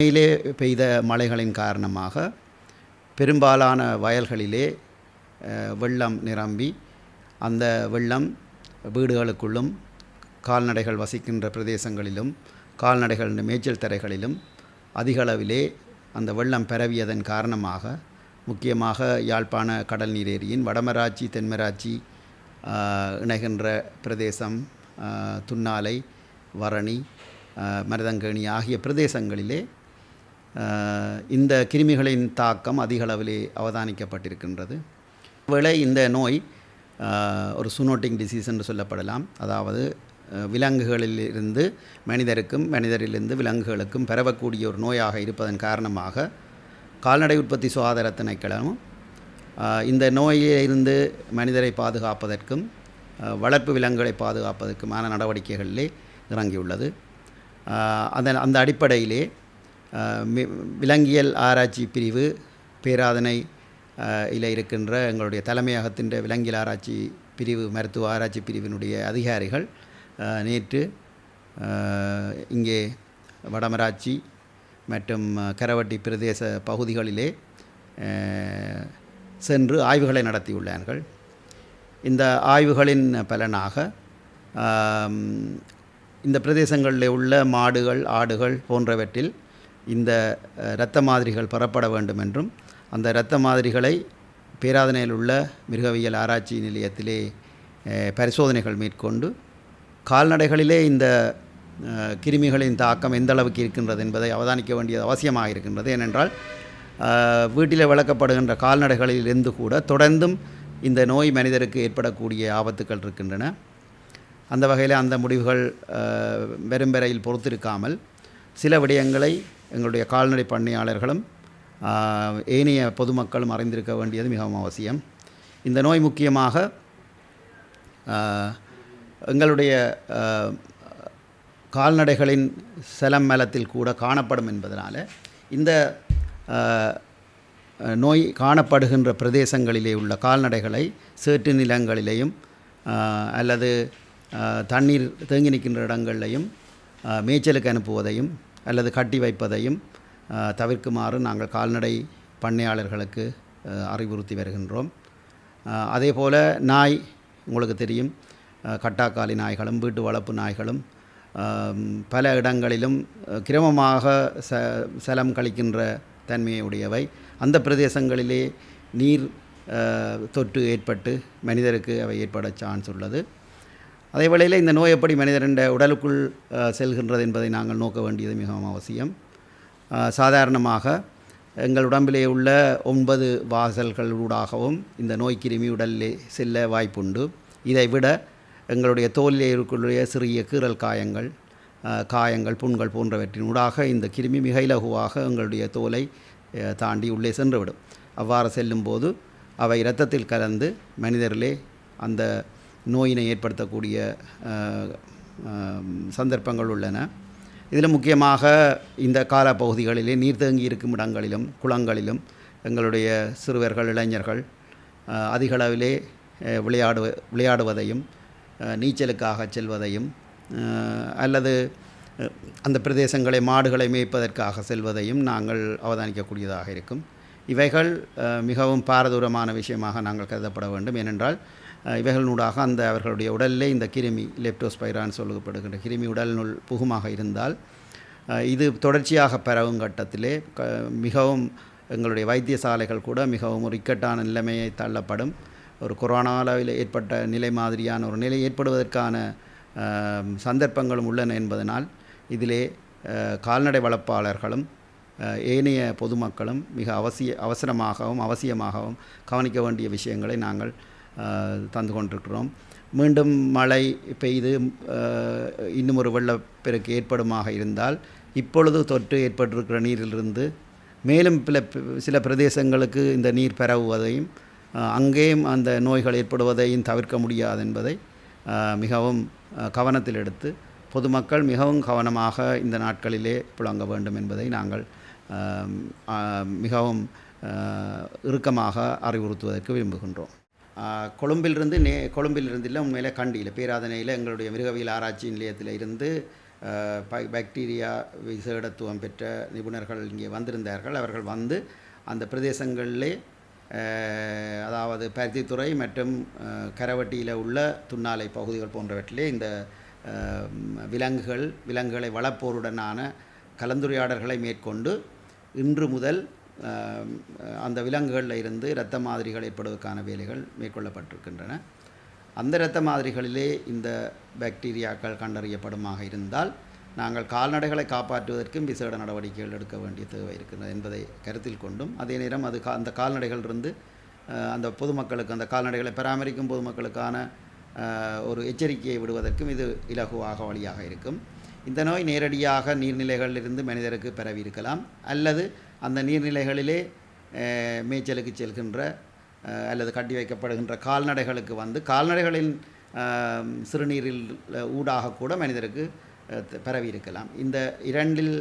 மேலே பெய்த மழைகளின் காரணமாக பெரும்பாலான வயல்களிலே வெள்ளம் நிரம்பி அந்த வெள்ளம் வீடுகளுக்குள்ளும் கால்நடைகள் வசிக்கின்ற பிரதேசங்களிலும் கால்நடைகள் மேய்ச்சல் தரைகளிலும் அதிகளவிலே அந்த வெள்ளம் பரவியதன் காரணமாக முக்கியமாக யாழ்ப்பாண கடல் நீர் ஏரியின் வடமராட்சி தென்மராட்சி இணைகின்ற பிரதேசம் துண்ணாலை துன்னாலை வரணி மருதங்கணி மருதங்கேணி ஆகிய பிரதேசங்களிலே இந்த கிருமிகளின் தாக்கம் அதிக அளவிலே அவதானிக்கப்பட்டிருக்கின்றது. வேளை இந்த நோய் ஒரு சுனோட்டிங் டிசீஸ் என்று சொல்லப்படலாம். அதாவது விலங்குகளிலிருந்து விலங்குகளில் இருந்து மனிதருக்கும் மனிதரிலிருந்து விலங்குகளுக்கும் பரவக்கூடிய ஒரு நோயாக இருப்பதன் காரணமாக கால்நடை உற்பத்தி சுகாதார திணைக்களமும் இந்த நோயிலிருந்து மனிதரை பாதுகாப்பதற்கும் வளர்ப்பு விலங்குகளை பாதுகாப்பதற்குமான நடவடிக்கைகளிலே இறங்கியுள்ளது. அதன் அந்த அடிப்படையிலே விலங்கியல் ஆராய்ச்சி பிரிவு பேராதனை ஆஹ், இல இருக்கின்ற எங்களுடைய தலைமையகத்தின் விலங்கியல் ஆராய்ச்சி பிரிவு மருத்துவ ஆராய்ச்சி பிரிவினுடைய அதிகாரிகள் நேற்று இங்கே வடமராட்சி மற்றும் கரவட்டி பிரதேச பகுதிகளிலே சென்று ஆய்வுகளை நடத்தியுள்ளார்கள். இந்த ஆய்வுகளின் பலனாக இந்த பிரதேசங்களில் உள்ள மாடுகள் ஆடுகள் போன்றவற்றில் இந்த இரத்த மாதிரிகள் பெறப்பட வேண்டும் என்றும் அந்த இரத்த மாதிரிகளை பேராதனையில் உள்ள மிருகவியல் ஆராய்ச்சி நிலையத்திலே பரிசோதனைகள் மேற்கொண்டு கால்நடைகளிலே இந்த கிருமிகளின் தாக்கம் எந்த அளவுக்கு இருக்கின்றது என்பதை அவதானிக்க வேண்டியது அவசியமாக இருக்கின்றது. ஏனென்றால் வீட்டில் வளர்க்கப்படுகின்ற கால்நடைகளிலிருந்து கூட தொடர்ந்தும் இந்த நோய் மனிதருக்கு ஏற்படக்கூடிய ஆபத்துக்கள் இருக்கின்றன. அந்த வகையில் அந்த முடிவுகள் வெறும்பெறையில் வெறும் பொறுத்திருக்காமல் சில விடயங்களை எங்களுடைய கால்நடை பண்ணையாளர்களும் ஏனைய பொதுமக்களும் அறிந்திருக்க வேண்டியது மிகவும் அவசியம். இந்த நோய் முக்கியமாக எங்களுடைய கால்நடைகளின் செலம் மலத்தில் கூட காணப்படும் என்பதனால் இந்த நோய் காணப்படுகின்ற பிரதேசங்களிலே உள்ள கால்நடைகளை சேற்று நிலங்களிலேயும் அல்லது தண்ணீர் தேங்கி நிற்கின்ற இடங்களிலையும் மேய்ச்சலுக்கு அனுப்புவதையும் அல்லது கட்டி வைப்பதையும் தவிர்க்குமாறு நாங்கள் கால்நடை பண்ணையாளர்களுக்கு அறிவுறுத்தி வருகின்றோம். அதே போல் நாய் உங்களுக்கு தெரியும் கட்டாக்காலி நாய்களும் வீட்டு வளர்ப்பு நாய்களும் பல இடங்களிலும் கிரமமாக ச சலம் கழிக்கின்ற தன்மையை உடையவை. அந்த பிரதேசங்களிலே நீர் தொற்று ஏற்பட்டு மனிதருக்கு அவை ஏற்பட சான்ஸ் உள்ளது. அதே வேளையில் இந்த நோய் எப்படி மனிதரின் உடலுக்குள் செல்கின்றது என்பதை நாங்கள் நோக்க வேண்டியது மிகவும் அவசியம். சாதாரணமாக எங்கள் உடம்பிலே உள்ள ஒன்பது வாசல்களூடாகவும் இந்த நோய் கிருமி உடலிலே செல்ல வாய்ப்புண்டு. இதை விட எங்களுடைய தோலிலே இருக்கக்கூடிய சிறிய கீறல் காயங்கள் காயங்கள் புண்கள் போன்றவற்றின் ஊடாக இந்த கிருமி மிக இலகுவாக எங்களுடைய தோலை தாண்டி உள்ளே சென்றுவிடும். அவ்வாறு செல்லும்போது அவை இரத்தத்தில் கலந்து மனிதரிலே அந்த நோயினை ஏற்படுத்தக்கூடிய சந்தர்ப்பங்கள் உள்ளன. இதில் முக்கியமாக இந்த காலப்பகுதிகளிலே நீர் தேங்கி இருக்கும் இடங்களிலும் குளங்களிலும் எங்களுடைய சிறுவர்கள் இளைஞர்கள் அதிகளவிலே விளையாடு விளையாடுவ விளையாடுவதையும் நீச்சலுக்காக செல்வதையும் அல்லது அந்த பிரதேசங்களை மாடுகளை மேய்ப்பதற்காக செல்வதையும் நாங்கள் அவதானிக்கக்கூடியதாக இருக்கும். இவைகள் மிகவும் பாரதூரமான விஷயமாக நாங்கள் கருதப்பட வேண்டும். ஏனென்றால் இவைகளினூடாக அந்த அவர்களுடைய உடலிலே இந்த கிருமி லெப்டோஸ்பைரான் சொல்லப்படுகின்ற கிருமி உடல்நுள் புகுமாக இருந்தால் இது தொடர்ச்சியாக பரவும் கட்டத்திலே மிகவும் எங்களுடைய வைத்தியசாலைகள் கூட மிகவும் ஒரு இக்கட்டான நிலைமையை தள்ளப்படும். ஒரு கொரோனாவில் ஏற்பட்ட நிலை மாதிரியான ஒரு நிலை ஏற்படுவதற்கான சந்தர்ப்பங்களும் உள்ளன என்பதனால் இதிலே கால்நடை வளர்ப்பாளர்களும் ஏனைய பொதுமக்களும் மிக அவசிய அவசரமாகவும் அவசியமாகவும் கவனிக்க வேண்டிய விஷயங்களை நாங்கள் தந்து கொண்டிருக்கிறோம். மீண்டும் மழை பெய்து இன்னும் ஒரு வெள்ளப்பெருக்கு ஏற்படுமாக இருந்தால் இப்பொழுது தொற்று ஏற்பட்டிருக்கிற நீரிலிருந்து மேலும் பில சில பிரதேசங்களுக்கு இந்த நீர் பரவுவதையும் அங்கேயும் அந்த நோய்கள் ஏற்படுவதையும் தவிர்க்க முடியாது என்பதை மிகவும் கவனத்தில் எடுத்து பொதுமக்கள் மிகவும் கவனமாக இந்த நாட்களிலே புழங்க வேண்டும் என்பதை நாங்கள் மிகவும் இறுக்கமாக அறிவுறுத்துவதற்கு விரும்புகின்றோம். கொழும்பிலிருந்து நே கொழும்பிலிருந்து இல்லை உண்மையிலே கண்டியில் பேராதனையில் எங்களுடைய மிருகவியல் ஆராய்ச்சி நிலையத்தில் இருந்து பாக்டீரியா விசேடத்துவம் பெற்ற நிபுணர்கள் இங்கே வந்திருந்தார்கள். அவர்கள் வந்து அந்த பிரதேசங்களிலே அதாவது பருத்தித்துறை மற்றும் கரவட்டியில் உள்ள துண்ணாலை பகுதிகள் போன்றவற்றிலே இந்த விலங்குகள் விலங்குகளை வளர்ப்போருடனான கலந்துரையாடல்களை மேற்கொண்டு இன்று முதல் அந்த விலங்குகளில் இருந்து இரத்த மாதிரிகள் ஏற்படுவதற்கான வேலைகள் மேற்கொள்ளப்பட்டிருக்கின்றன. அந்த இரத்த மாதிரிகளிலே இந்த பாக்டீரியாக்கள் கண்டறியப்படுமாக இருந்தால் நாங்கள் கால்நடைகளை காப்பாற்றுவதற்கும் விசேட நடவடிக்கைகள் எடுக்க வேண்டிய தேவை இருக்கிறது என்பதை கருத்தில் கொண்டும் அதே நேரம் அது கா அந்த கால்நடைகளிலிருந்து அந்த பொதுமக்களுக்கு அந்த கால்நடைகளை பராமரிக்கும் பொதுமக்களுக்கான ஒரு எச்சரிக்கையை விடுவதற்கும் இது இலகுவாக வழியாக இருக்கும். இந்த நோய் நேரடியாக நீர்நிலைகளிலிருந்து மனிதருக்கு பரவி இருக்கலாம் அல்லது அந்த நீர்நிலைகளிலே மேய்ச்சலுக்கு செல்கின்ற அல்லது கட்டி வைக்கப்படுகின்ற கால்நடைகளுக்கு வந்து கால்நடைகளின் சிறுநீரில் ஊடாக கூட மனிதருக்கு பரவி இருக்கலாம் இந்த இரண்டில்